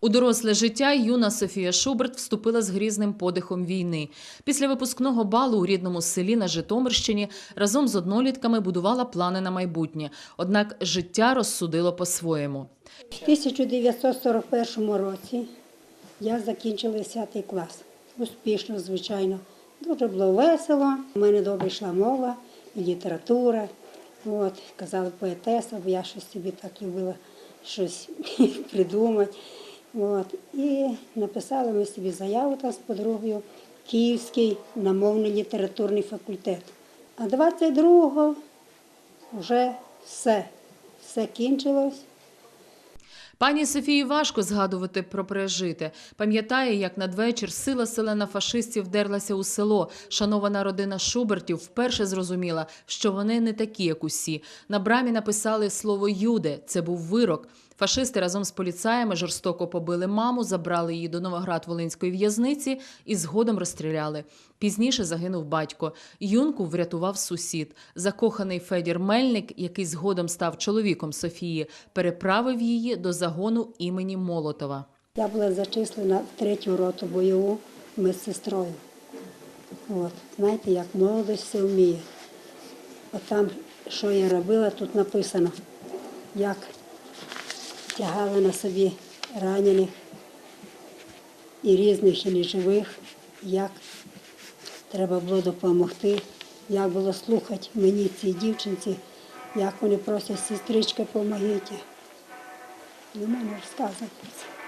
У доросле життя юна Софія Шуберт вступила з грізним подихом війни. Після випускного балу у рідному селі на Житомирщині разом з однолітками будувала плани на майбутнє. Однак життя розсудило по-своєму. В 1941 році я закінчила 10 клас. Успішно, звичайно. Дуже було весело. У мене добре йшла мова і література. От, казали поетеса, бо я щось собі так любила щось придумати. От. І написали ми собі заяву там з подругою Київський намовний літературний факультет. А 22-го вже все, все кінчилось. Пані Софії важко згадувати про пережите. Пам'ятає, як надвечір сила селена фашистів вдерлася у село. Шанована родина Шубертів вперше зрозуміла, що вони не такі, як усі. На брамі написали слово Юде. Це був вирок. Фашисти разом з поліцаями жорстоко побили маму, забрали її до Новоград-Волинської в'язниці і згодом розстріляли. Пізніше загинув батько. Юнку врятував сусід. Закоханий Федір Мельник, який згодом став чоловіком Софії, переправив її до загону імені Молотова. Я була зачислена в третю роту бойову медсестрою. От, знаєте, як молодість все вміє. От там, що я робила, тут написано, як тягала на собі ранених і різних, і неживих, як треба було допомогти, як було слухати мені цій дівчинці, як вони просять сестричка, помогіть. Не можу розказувати про це.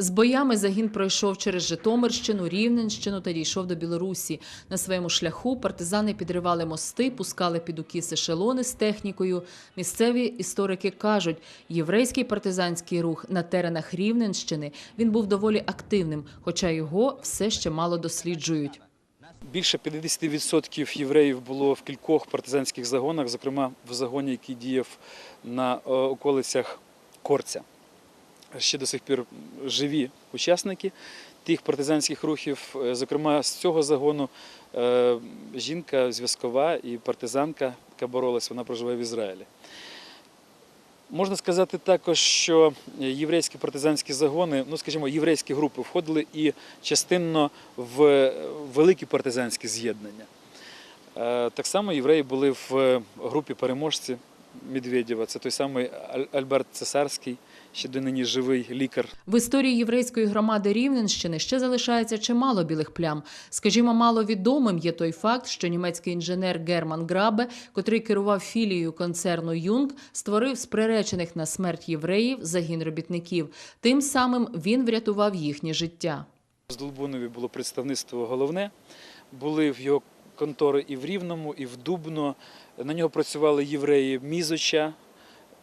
З боями загін пройшов через Житомирщину, Рівненщину та дійшов до Білорусі. На своєму шляху партизани підривали мости, пускали під укіс ешелони з технікою. Місцеві історики кажуть, єврейський партизанський рух на теренах Рівненщини він був доволі активним, хоча його все ще мало досліджують. Більше 50% євреїв було в кількох партизанських загонах, зокрема в загоні, який діяв на е, околицях Корця. Ще до сих пір живі учасники тих партизанських рухів. Е, Зокрема, з цього загону е, жінка зв'язкова і партизанка, яка боролась, вона проживає в Ізраїлі. Можна сказати також, що єврейські партизанські загони, ну скажімо, єврейські групи входили і частинно в великі партизанські з'єднання. Е, Так само євреї були в групі переможці Медведєва. Це той самий Аль- Альберт Цесарський, ще донині живий лікар В історії єврейської громади Рівненщини ще залишається чимало білих плям. Скажімо, мало відомим є той факт, що німецький інженер Герман Грабе, котрий керував філією концерну Юнг, створив з приречених на смерть євреїв загін робітників. Тим самим він врятував їхнє життя. З Долбунові було представництво головне. Були в його контори і в Рівному, і в Дубно. На нього працювали євреї Мізоча,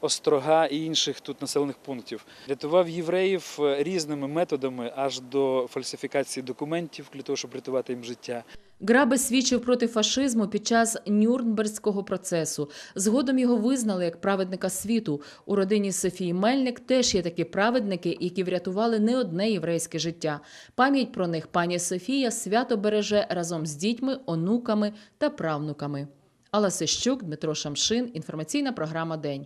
Острога і інших тут населених пунктів. Рятував євреїв е, різними методами аж до фальсифікації документів для того, щоб рятувати їм життя. Грабе свідчив проти фашизму під час Нюрнберзького процесу. Згодом його визнали як праведника світу. У родині Софії Мельник теж є такі праведники, які врятували не одне єврейське життя. Пам'ять про них пані Софія свято береже разом з дітьми, онуками та правнуками. Алла Сищук, Дмитро Шамшин. Інформаційна програма День.